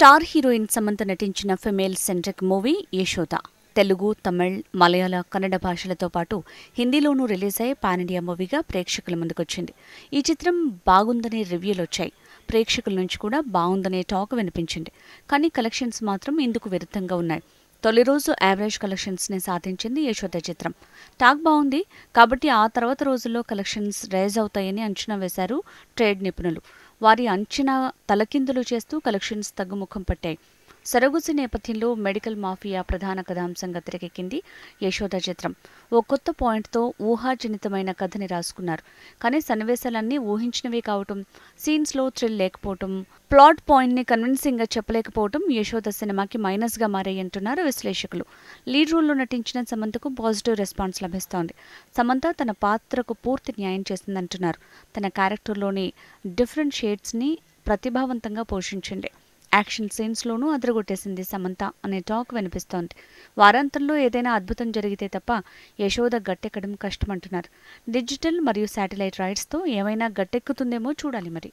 Star heroine Samantha నటించిన female centric movie Yashoda. Telugu Tamil Malayala Kannada భాషలతో పాటు హిందీలోనూ రిలీజ్ అయ్యే పాన్ ఇండియా మూవీగా ప్రేక్షకుల ముందుకొచ్చింది. ఈ చిత్రం బాగుందనే రివ్యూలు వచ్చాయి. ప్రేక్షకుల నుంచి కూడా బాగుందనే టాక్ వినిపించింది. కానీ కలెక్షన్స్ మాత్రం ఇందుకు విరుద్ధంగా ఉన్నాయి. తొలి రోజు యావరేజ్ కలెక్షన్స్ని సాధించింది యశోద చిత్రం. టాక్ బాగుంది కాబట్టి ఆ తర్వాత రోజుల్లో కలెక్షన్స్ రైజ్ అవుతాయని అంచనా వేశారు ట్రేడ్ నిపుణులు. వారి అంచనా తలకిందులు చేస్తూ కలెక్షన్స్ తగ్గుముఖం పట్టాయి. సరగుసి నేపథ్యంలో మెడికల్ మాఫియా ప్రధాన కథాంశంగా తెరకెక్కింది యశోద చిత్రం. ఓ కొత్త పాయింట్తో ఊహాజనితమైన కథని రాసుకున్నారు. కానీ సన్నివేశాలన్నీ ఊహించినవే కావటం సీన్స్లో థ్రిల్ లేకపోవటం ప్లాట్ పాయింట్ని కన్విన్సింగ్గా చెప్పలేకపోవటం యశోద సినిమాకి మైనస్గా మారాయంటున్నారు విశ్లేషకులు. లీడ్ రోల్లో నటించిన సమంతకు పాజిటివ్ రెస్పాన్స్ లభిస్తోంది. సమంత తన పాత్రకు పూర్తి న్యాయం చేసిందంటున్నారు. తన క్యారెక్టర్లోని డిఫరెంట్ షేడ్స్ని ప్రతిభావంతంగా పోషించింది. యాక్షన్ సీన్స్లోనూ అదరగొట్టేసింది సమంత అనే టాక్ వినిపిస్తోంది. వారాంతంలో ఏదైనా అద్భుతం జరిగితే తప్ప యశోద గట్టెక్కడం కష్టమంటున్నారు. డిజిటల్ మరియు శాటిలైట్ రైట్స్తో ఏమైనా గట్టెక్కుతుందేమో చూడాలి మరి.